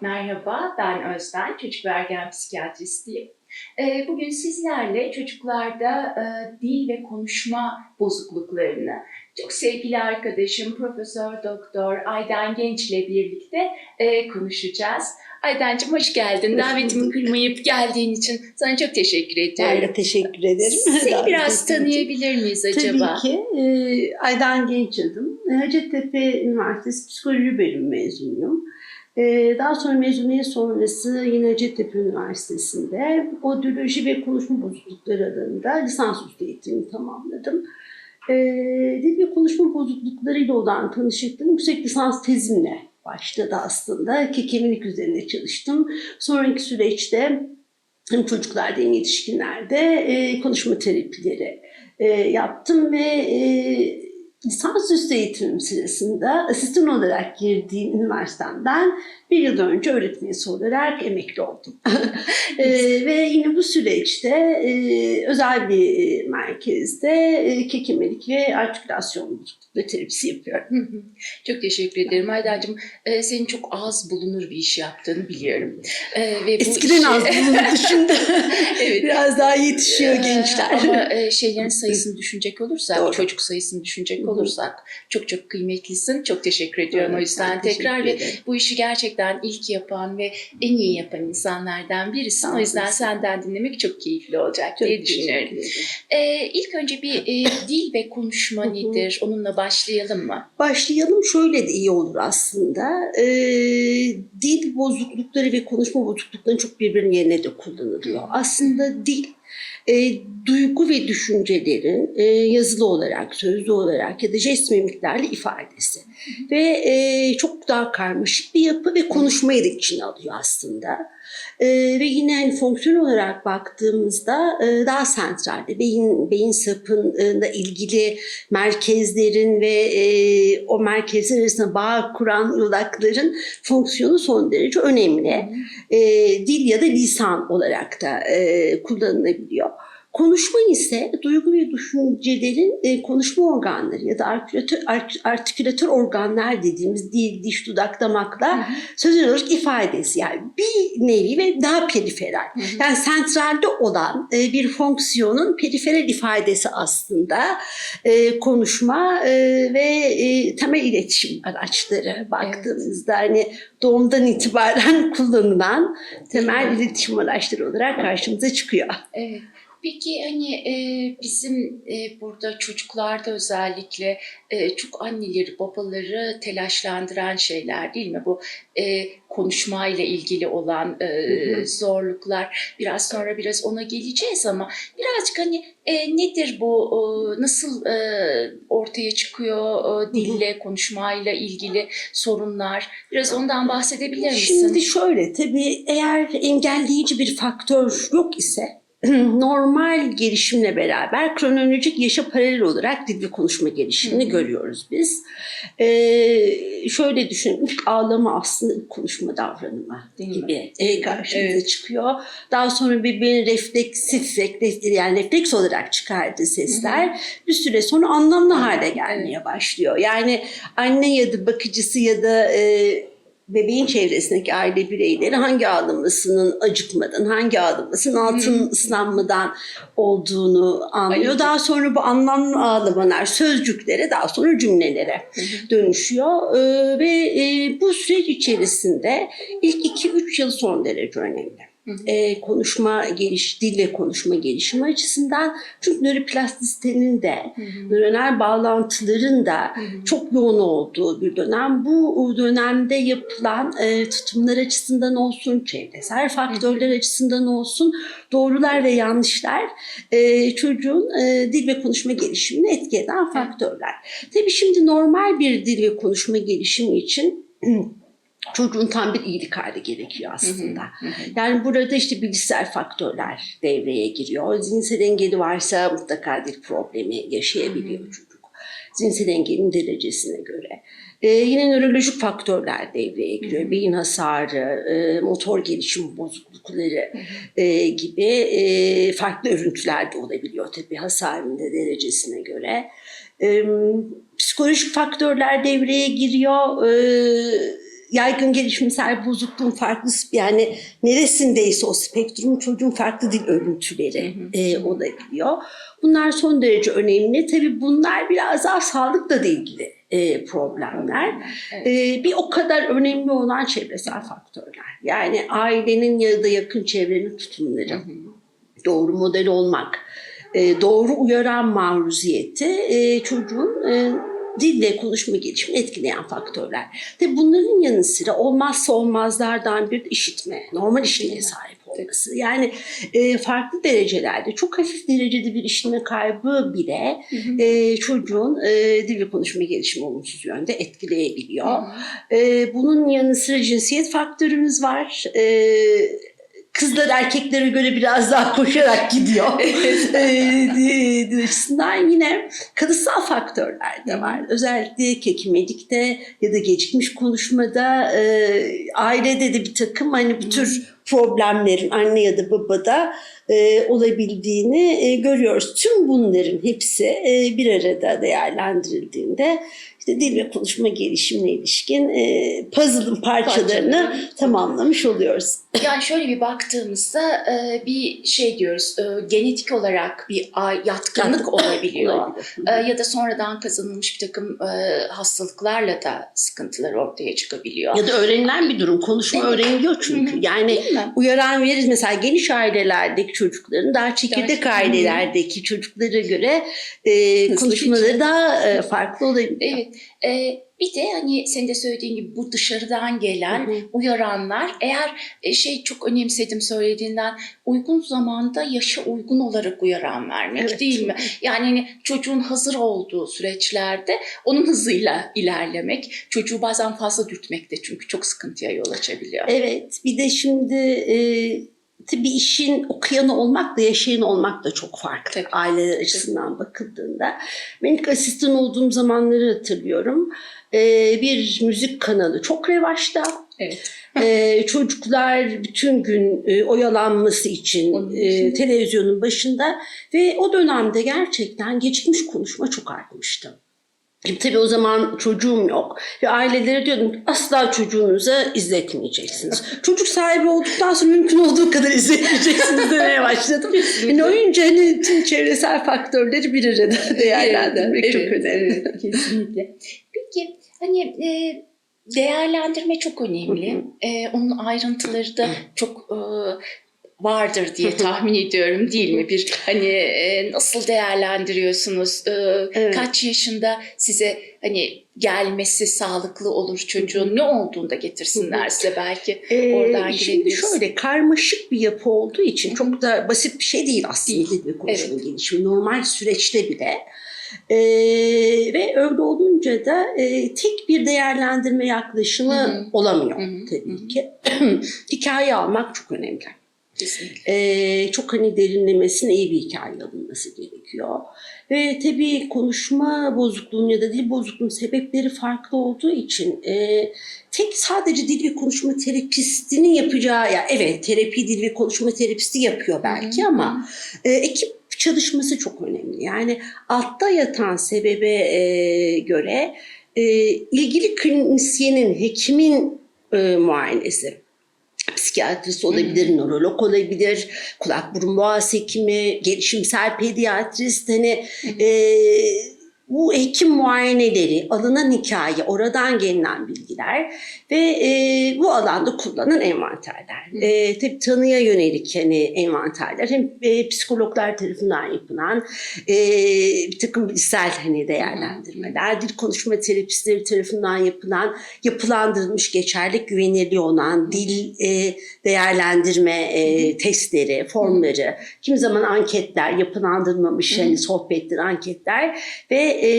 Merhaba, ben Özden, çocuk ve ergen psikiyatristiyim. Ee, Bugün sizlerle çocuklarda e, dil ve konuşma bozukluklarını çok sevgili arkadaşım Profesör Doktor Aydan Genç ile birlikte e, konuşacağız. Aydancığım hoş geldin. Davetimi kırmayıp geldiğin için sana çok teşekkür Ben ediyorum. de teşekkür ederim. Seni Davet biraz tanıyabilir miyiz acaba? Tabii ki. Ee, Aydan Genç adım. Hacettepe Üniversitesi Psikoloji Bölümü mezunuyum. Ee, daha sonra mezuniyet sonrası yine Hacettepe Üniversitesi'nde Audioloji ve Konuşma Bozuklukları alanında lisansüstü eğitimimi tamamladım. Ee, dil ve konuşma bozukluklarıyla olan tanışıklığım yüksek lisans tezimle başladı aslında. Kekemilik üzerine çalıştım. Sonraki süreçte hem çocuklarda hem yetişkinlerde e, konuşma terapileri e, yaptım ve e, lisansüstü eğitimim sırasında asistan olarak girdiğim üniversitemden bir yıl önce öğretim üyesi olarak emekli oldum. E, ve yine bu süreçte e, özel bir merkezde e, kekemelik ve artikülasyon bozuklukları terapisi yapıyorum. Çok teşekkür ederim Aydancığım. Ee, senin çok az bulunur bir iş yaptığını biliyorum. Ee, ve bu Eskiden işi- az bulunur dışında evet. biraz daha yetişiyor Ee, gençler. Ama e, şeylerin sayısını düşünecek olursak, Doğru. çocuk sayısını düşünecek olursak çok çok kıymetlisin. Çok teşekkür ediyorum o Evet, yüzden ben teşekkür tekrar ve bu işi gerçekten ilk yapan ve en iyi yapan insanlardan birisin. O yüzden senden dinlemek çok keyifli olacak Çok diye düşünüyorum. Ee, ilk önce bir e, dil ve konuşma nedir? Onunla başlayalım mı? Başlayalım şöyle de iyi olur aslında. Ee, dil bozuklukları ve konuşma bozuklukları çok birbirinin yerine de kullanılıyor. Aslında dil e, duygu ve düşüncelerin e, yazılı olarak, sözlü olarak ya da jest mimiklerle ifadesi. Ve e, çok daha karmaşık bir yapı ve konuşmayı da içine alıyor aslında. E, ve yine hani fonksiyon olarak baktığımızda e, daha santralde, beyin, beyin sapında ilgili merkezlerin ve e, o merkezler arasında bağ kuran yolakların fonksiyonu son derece önemli. E, dil ya da lisan olarak da e, kullanılabiliyor. Konuşma ise duygu ve düşüncelerin e, konuşma organları ya da artikülatör, art- artikülatör organlar dediğimiz dil, diş, dudak, damakla sözel olarak ifadesi. Yani bir nevi ve daha periferal. Hı hı. Yani sentralde olan e, bir fonksiyonun periferal ifadesi aslında e, konuşma ve temel iletişim araçları baktığımızda hani doğumdan itibaren kullanılan temel iletişim araçları olarak karşımıza çıkıyor. Evet. Peki hani e, bizim e, burada çocuklarda özellikle e, çok anneleri babaları telaşlandıran şeyler değil mi? Bu e, konuşmayla ilgili olan e, Hı hı. zorluklar. Biraz sonra biraz ona geleceğiz ama birazcık hani e, nedir bu e, nasıl e, ortaya çıkıyor e, dille konuşmayla ilgili sorunlar? Biraz ondan bahsedebilir misin? Şimdi şöyle tabii eğer engelleyici bir faktör yok ise normal gelişimle beraber kronolojik yaşa paralel olarak dil ve konuşma gelişimini Hı hı. görüyoruz biz. Ee, şöyle düşünün ilk ağlama aslında ilk konuşma davranımı Değil mi? gibi e, karşımıza Evet. çıkıyor. Daha sonra birbirinin refleksif, refleks, yani refleks olarak çıkardığı sesler bir süre sonra anlamlı hale gelmeye başlıyor. Yani anne ya da bakıcısı ya da e, bebeğin çevresindeki aile bireyleri hangi ağlamasının acıkmadan, hangi ağlamasının altın ıslanmadan olduğunu anlıyor. Ayırt Daha sonra bu anlamlı ağlamalar sözcüklere, daha sonra cümlelere hı. dönüşüyor. Ee, ve e, bu süreç içerisinde ilk 2-3 yıl son derece önemli. Ee, konuşma geliş, dil ve konuşma gelişimi açısından çünkü nöroplastisitenin de Hı hı. nöronal bağlantıların da Hı hı. çok yoğun olduğu bir dönem. Bu dönemde yapılan e, tutumlar açısından olsun, çevresel faktörler açısından olsun doğrular ve yanlışlar e, çocuğun e, dil ve konuşma gelişimini etki eden faktörler. Tabii şimdi normal bir dil ve konuşma gelişimi için çocuğun tam bir iyilik hali gerekiyor aslında. Hı hı. Yani burada işte bilişsel faktörler devreye giriyor. Zihinsel engeli varsa mutlaka dil problemi yaşayabiliyor çocuk. Zihinsel engelin derecesine göre. Ee, yine nörolojik faktörler devreye giriyor. Beyin hasarı, e, motor gelişim bozuklukları e, gibi e, farklı örüntüler de olabiliyor tabii hasarın da derecesine göre. E, psikolojik faktörler devreye giriyor. E, yaygın gelişimsel bozukluğun farklı yani neresindeyse o spektrum çocuğun farklı dil örüntüleri e, olabiliyor. Bunlar son derece önemli. Tabii bunlar biraz daha sağlıkla da ilgili e, problemler. Evet. E, bir o kadar önemli olan çevresel faktörler. Yani ailenin ya da yakın çevrenin tutumları, doğru model olmak, e, doğru uyaran maruziyeti e, çocuğun e, dille konuşma gelişimini etkileyen faktörler. Tabii bunların yanı sıra olmazsa olmazlardan bir işitme, normal işitmeye sahip olması. Yani e, farklı derecelerde, çok hafif derecede bir işitme kaybı bile e, çocuğun e, dil ve konuşma gelişimi olumsuz yönde etkileyebiliyor. E, bunun yanı sıra cinsiyet faktörümüz var. E, kızlar erkeklere göre biraz daha koşarak gidiyor. e, e, açısından yine kadısal faktörler de var. Özellikle kekimelikte ya da gecikmiş konuşmada e, ailede de bir takım hani bu tür problemlerin anne ya da babada e, olabildiğini e, görüyoruz. Tüm bunların hepsi e, bir arada değerlendirildiğinde işte dil ve konuşma gelişimine ilişkin e, puzzle'ın parçalarını Parçaları. tamamlamış oluyoruz. Yani şöyle bir baktığımızda e, bir şey diyoruz, e, genetik olarak bir a- yatkınlık Yatkın- olabiliyor. E, ya da sonradan kazanılmış bir takım e, hastalıklarla da sıkıntılar ortaya çıkabiliyor. Ya da öğrenilen bir durum. Konuşma Evet. öğreniliyor çünkü. Hı hı. Yani Değil uyaran veririz. Mesela geniş ailelerdeki çocukların daha çekirdek Daha- ailelerdeki çocuklara göre e, konuşmaları daha e, farklı olabilir. Evet. E, bir de hani senin de söylediğin gibi bu dışarıdan gelen Hı hı. uyaranlar eğer e, şey çok önemsedim söylediğinden uygun zamanda yaşa uygun olarak uyaran vermek Evet. değil mi? Yani hani çocuğun hazır olduğu süreçlerde onun hızıyla ilerlemek. Çocuğu bazen fazla dürtmek de çünkü çok sıkıntıya yol açabiliyor. Evet. Bir de şimdi e, tabii işin okuyanı olmakla yaşayan olmak da çok farklı. Tabii. Aileler açısından bakıldığında. Ben ilk asistan olduğum zamanları hatırlıyorum. E, bir müzik kanalı çok revaçta. Evet. Ee, çocuklar bütün gün e, oyalanması için e, televizyonun başında ve o dönemde gerçekten gecikmiş konuşma çok artmıştı. E, Tabii o zaman çocuğum yok ve ailelere diyordum asla çocuğunuza izletmeyeceksiniz. Çocuk sahibi olduktan sonra mümkün olduğu kadar izletmeyeceksiniz demeye başladım. Yani oyunca hani tüm çevresel faktörleri bir arada değerlendirmek çok Evet, önemli. evet, kesinlikle. Peki hani e, değerlendirme çok önemli. E, onun ayrıntıları da çok e, vardır diye tahmin ediyorum değil mi? Bir hani e, nasıl değerlendiriyorsunuz? E, Evet. Kaç yaşında size hani gelmesi sağlıklı olur çocuğun ne olduğunu da getirsinler size belki. Ee, Oradan şimdi şöyle karmaşık bir yapı olduğu için çok da basit bir şey değil aslında dil ve konuşma gelişimi. Normal süreçte bile. Ee, ve öyle olunca da e, tek bir değerlendirme yaklaşımı Hı hı. olamıyor Hı hı, tabii ki. Hikaye almak çok önemli. Kesinlikle. Ee, çok hani derinlemesine iyi bir hikaye alınması gerekiyor. Ve tabii konuşma bozukluğunun ya da dil bozukluğunun sebepleri farklı olduğu için e, tek sadece dil ve konuşma terapistinin yapacağı, ya evet terapi dil ve konuşma terapisti yapıyor belki ama e, ekip çalışması çok önemli. Yani altta yatan sebebe e, göre e, ilgili klinisyenin, hekimin e, muayenesi psikiyatrist olabilir, nörolog olabilir, kulak burun boğaz hekimi, gelişimsel pediatrist. Hani e, bu hekim muayeneleri, alınan hikaye, oradan gelinen bilgiler ve e, bu alanda kullanılan envanterler. E, tabii tanıya yönelik hani envanterler. Hem e, psikologlar tarafından yapılan e, bir takım bilişsel hani değerlendirmeler, dil konuşma terapistleri tarafından yapılan yapılandırılmış geçerlik güvenirliği olan dil e, değerlendirme e, testleri, formları, kimi zaman anketler, yapılandırılmamış hani sohbetler, anketler ve e,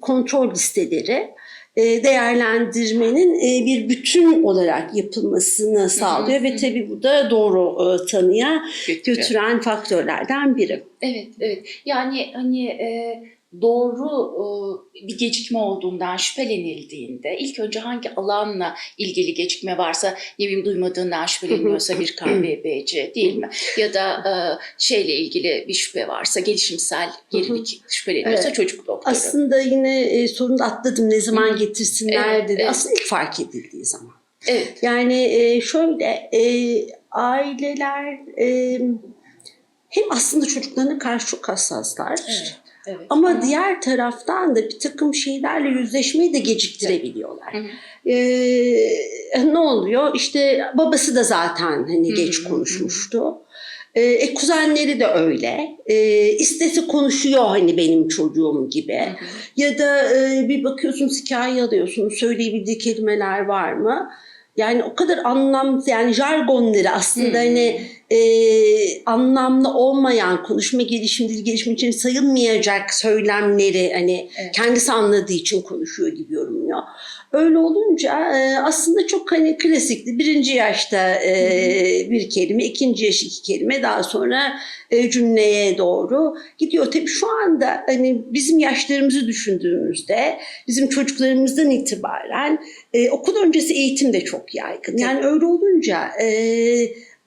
kontrol listeleri e, değerlendirmenin e, bir bütün olarak yapılmasını sağlıyor ve tabii bu da doğru e, tanıya Götürüyor. götüren faktörlerden biri. Evet, evet. Yani hani e, doğru e, bir gecikme olduğundan şüphelenildiğinde ilk önce hangi alanla ilgili gecikme varsa ne bileyim duymadığından şüpheleniyorsa bir KBBC değil mi? Ya da e, şeyle ilgili bir şüphe varsa gelişimsel gerilik şüpheleniyorsa Evet. çocuk doktoru. Aslında yine e, sorunu atladım ne zaman getirsinler Evet, dedi. evet. Aslında ilk fark edildiği zaman. evet. Yani şöyle aileler hem aslında çocuklarına karşı çok hassaslar. Evet. Evet. Ama diğer taraftan da bir takım şeylerle yüzleşmeyi de geciktirebiliyorlar. Hı hı. Ee, ne oluyor? İşte babası da zaten hani Hı geç hı hı. konuşmuştu. Ee, e, kuzenleri de öyle. Ee, istese konuşuyor hani benim çocuğum gibi. Hı hı. Ya da e, bir bakıyorsunuz hikaye alıyorsunuz söyleyebildiği kelimeler var mı? Yani o kadar anlam yani jargonları aslında Hmm. hani e, anlamlı olmayan konuşma gelişim dil gelişimi için sayılmayacak söylemleri hani Evet. kendisi anladığı için konuşuyor gibi yorumluyor. Öyle olunca e, aslında çok hani klasikti. Birinci yaşta e, bir kelime, ikinci yaş iki kelime daha sonra e, cümleye doğru gidiyor. Tabii şu anda hani bizim yaşlarımızı düşündüğümüzde bizim çocuklarımızdan itibaren e, okul öncesi eğitim de çok yaygın. Yani öyle olunca e,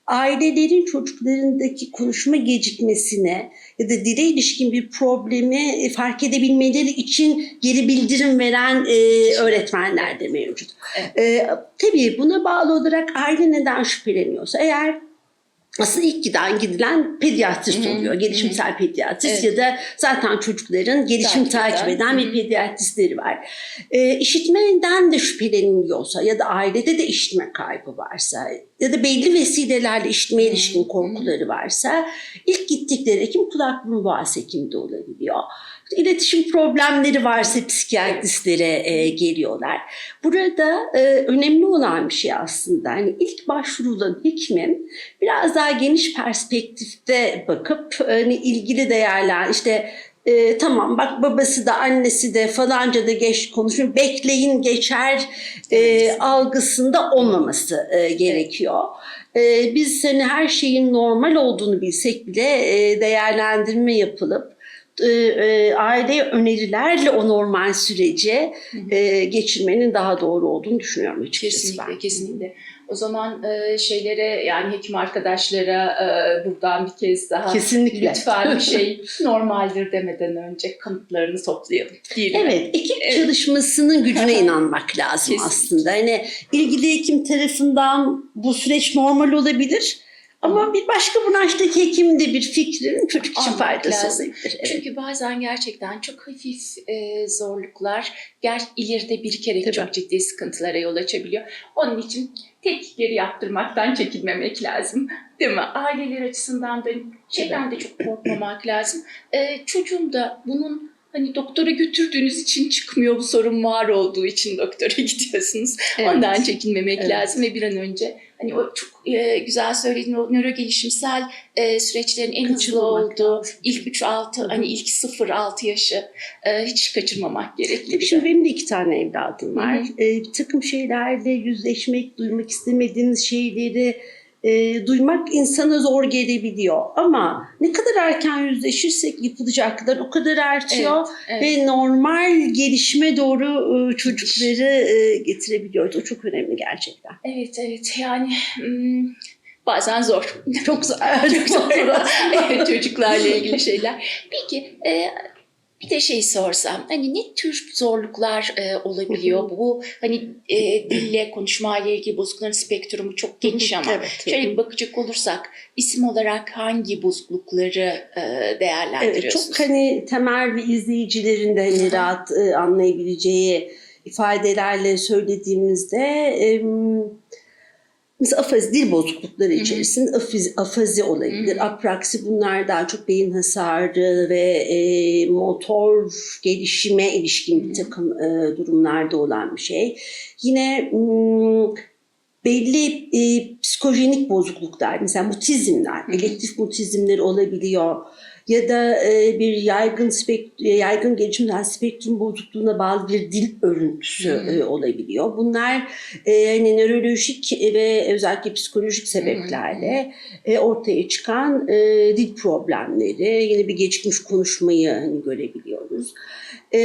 ailelerin çocuklarındaki konuşma gecikmesine ya da dile ilişkin bir problemi e, fark edebilmeleri için geri bildirim veren e, öğretmenler de mevcut. Evet. E, tabii buna bağlı olarak aile neden şüpheleniyorsa eğer aslında ilk giden gidilen pediatrist oluyor. Gelişimsel pediatrist Evet. ya da zaten çocukların gelişim Takip takip eden. eden Hı bir pediatristleri var. E, işitmeden de şüpheleniliyorsa ya da ailede de işitme kaybı varsa ya da belli vesilelerle işitmeye ilişkin korkuları varsa ilk gittikleri hekim kulak burun boğaz hekimi de olabiliyor. İletişim problemleri varsa psikiyatristlere e, geliyorlar. Burada e, önemli olan bir şey aslında hani ilk başvurulan hekimin biraz daha geniş perspektifte bakıp hani ilgili değerler işte e, tamam bak babası da annesi de falanca da geç konuşuyor bekleyin geçer e, algısında olmaması e, gerekiyor. E, biz hani her şeyin normal olduğunu bilsek bile e, değerlendirme yapılıp e, e, aileye önerilerle o normal süreci e, geçirmenin daha doğru olduğunu düşünüyorum açıkçası Kesinlikle, ben. kesinlikle. O zaman e, şeylere yani hekim arkadaşlara e, buradan bir kez daha Kesinlikle. lütfen bir şey normaldir demeden önce kanıtlarını toplayalım. Değil mi? Evet, ekip Evet. çalışmasının gücüne inanmak lazım Kesinlikle. aslında. Hani ilgili hekim tarafından bu süreç normal olabilir. Ama bir başka branştaki hekim de bir fikrin çocuk için faydası lazım. olabilir. Evet. Çünkü bazen gerçekten çok hafif e, zorluklar ger ileride birikerek Tabii. çok ciddi sıkıntılara yol açabiliyor. Onun için tetkikleri yaptırmaktan çekinmemek lazım. Değil mi? Aileler açısından da şeyden de çok korkmamak lazım. E, çocuğum da bunun hani doktora götürdüğünüz için çıkmıyor bu sorun var olduğu için doktora gidiyorsunuz. Evet. Ondan çekinmemek Evet. lazım ve bir an önce hani o çok e, güzel söylediğin o nöro gelişimsel e, süreçlerin en hızlı olduğu lazım. ilk 3-6 Hı hı. hani ilk 0-6 yaşı e, hiç kaçırmamak gerekli. Tabii şimdi benim de iki tane evladım var. Hı. Ee, bir takım şeylerle yüzleşmek, duymak istemediğiniz şeyleri e, duymak insana zor gelebiliyor. Ama ne kadar erken yüzleşirsek yapılacaklar o kadar artıyor. Evet, Ve normal gelişime doğru e, çocukları e, getirebiliyoruz. O çok önemli gerçekten. evet, evet. Yani hmm, bazen zor. Çok zor. çok zor. evet, çocuklarla ilgili şeyler. Peki e, bir de şey sorsam hani ne tür zorluklar e, olabiliyor? Bu hani e, dille konuşmayla ilgili bozuklukların spektrumu çok geniş ama Evet. şöyle bir bakacak olursak isim olarak hangi bozuklukları e, Evet, değerlendiriyorsunuz? çok hani temel bir izleyicilerin de hani rahat e, anlayabileceği ifadelerle söylediğimizde em, mesela afazi dil bozuklukları hı. içerisinde afiz, afazi olabilir. Hı hı. Apraksi bunlar daha çok beyin hasarı ve e, motor gelişime ilişkin bir takım e, durumlarda olan bir şey. Yine belli e, psikojenik bozukluklar, mesela mutizmler, Hı hı. elektif mutizmler olabiliyor. Ya da e, bir yaygın spekt yaygın gelişimsel spektrum bozukluğuna bağlı bir dil örüntüsü e, olabiliyor. Bunlar e, hani nörolojik ve özellikle psikolojik sebeplerle e, ortaya çıkan e, dil problemleri, yine bir gecikmiş konuşmayı hani görebiliyoruz. Görüyoruz. E,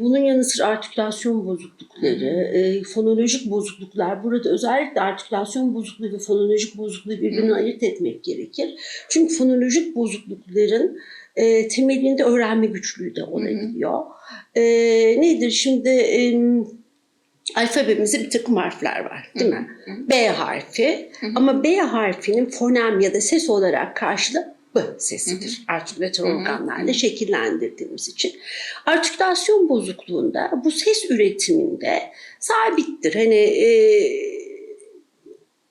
bunun yanı sıra artikülasyon bozuklukları, e, fonolojik bozukluklar. Burada özellikle artikülasyon bozukluğu ve fonolojik bozukluğu birbirinden ayırt etmek gerekir. Çünkü fonolojik bozuklukların e, temelinde öğrenme güçlüğü de olabiliyor. E, nedir şimdi e, alfabemizde bir takım harfler var değil mi? B harfi ama B harfinin fonem ya da ses olarak karşılığı B sesidir. Artikülatör organlarla şekillendirdiğimiz için. Artikülasyon bozukluğunda bu ses üretiminde sabittir. Hani e,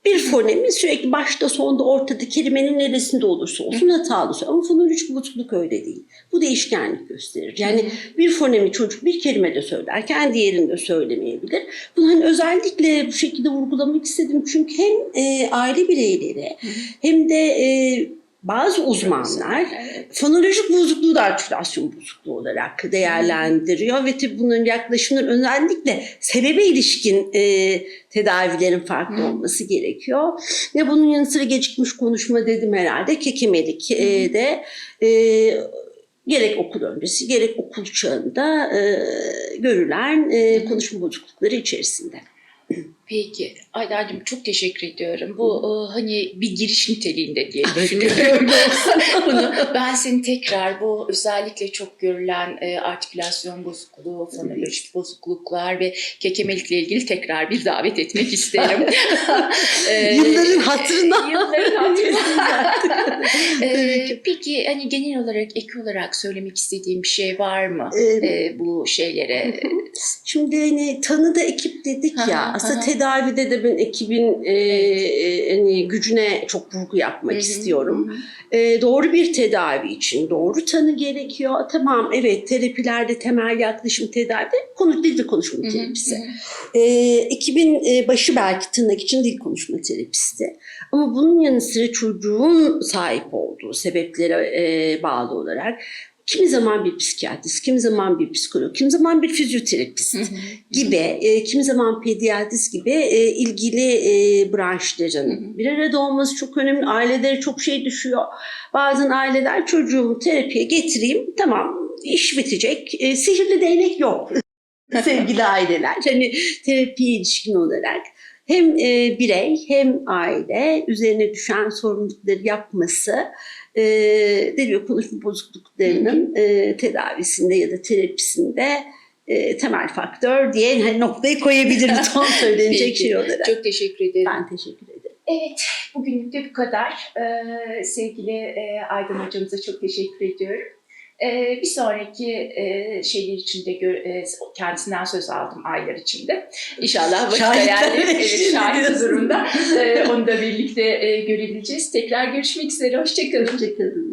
bir fonemi sürekli başta sonda ortada kelimenin neresinde olursa olsun hatalı söylüyor. Ama fonolojik bozukluk öyle değil. Bu değişkenlik gösterir. Yani bir fonemi çocuk bir kelimede söylerken diğerinde söylemeyebilir. Bunu hani özellikle bu şekilde vurgulamak istedim. Çünkü hem e, aile bireyleri hem de e, bazı uzmanlar fonolojik bozukluğu da artikülasyon bozukluğu olarak değerlendiriyor ve tabii bunların yaklaşımların özellikle sebebe ilişkin e, tedavilerin farklı olması gerekiyor. Ve bunun yanı sıra gecikmiş konuşma dedim herhalde. Kekemelik e, de e, gerek okul öncesi gerek okul çağında e, görülen e, konuşma bozuklukları içerisinde. Peki Aydancığım çok teşekkür ediyorum. Bu e, hani bir giriş niteliğinde diye düşünüyorum. Bunu ben seni tekrar bu özellikle çok görülen e, artikülasyon bozukluğu, fonolojik bozukluklar ve kekemelikle ilgili tekrar bir davet etmek isterim. E, Yılların hatırına. Yılların hatırına. E, peki hani genel olarak ek olarak söylemek istediğim bir şey var mı? E, E, bu şeylere Şimdi hani tanıda ekip dedik ya aslında. Tedavide de ben ekibin e, e, hani gücüne çok vurgu yapmak Hı hı, istiyorum. E, doğru bir tedavi için doğru tanı gerekiyor. Tamam evet terapilerde temel yaklaşım tedavi konu dil konuşma terapisi. E, ekibin e, başı belki tırnak için dil konuşma terapisti. Ama bunun yanı sıra çocuğun sahip olduğu sebeplere e, bağlı olarak kimi zaman bir psikiyatrist, kimi zaman bir psikolog, kimi zaman bir fizyoterapist gibi, e, kimi zaman pediatrist gibi e, ilgili e, branşların bir arada olması çok önemli. Ailelere çok şey düşüyor. Bazen aileler çocuğumu terapiye getireyim, tamam iş bitecek. E, sihirli değnek yok sevgili aileler. Hani terapiye ilişkin olarak hem e, birey hem aile üzerine düşen sorumlulukları yapması e, dil ve konuşma bozukluklarının e, tedavisinde ya da terapisinde e, temel faktör diye hani noktayı koyabilirim son söylenecek şey olarak. Çok teşekkür ederim. Ben teşekkür ederim. Evet, bugünlük de bu kadar. Ee, sevgili e, Aydın hocamıza çok teşekkür ediyorum. Ee, bir sonraki e, şeyler içinde e, kendisinden söz aldım aylar içinde. İnşallah vakit hayalleri evet, şahit durumda. Ee, onu da birlikte e, görebileceğiz. Tekrar görüşmek üzere. Hoşçakalın. Hoşçakalın.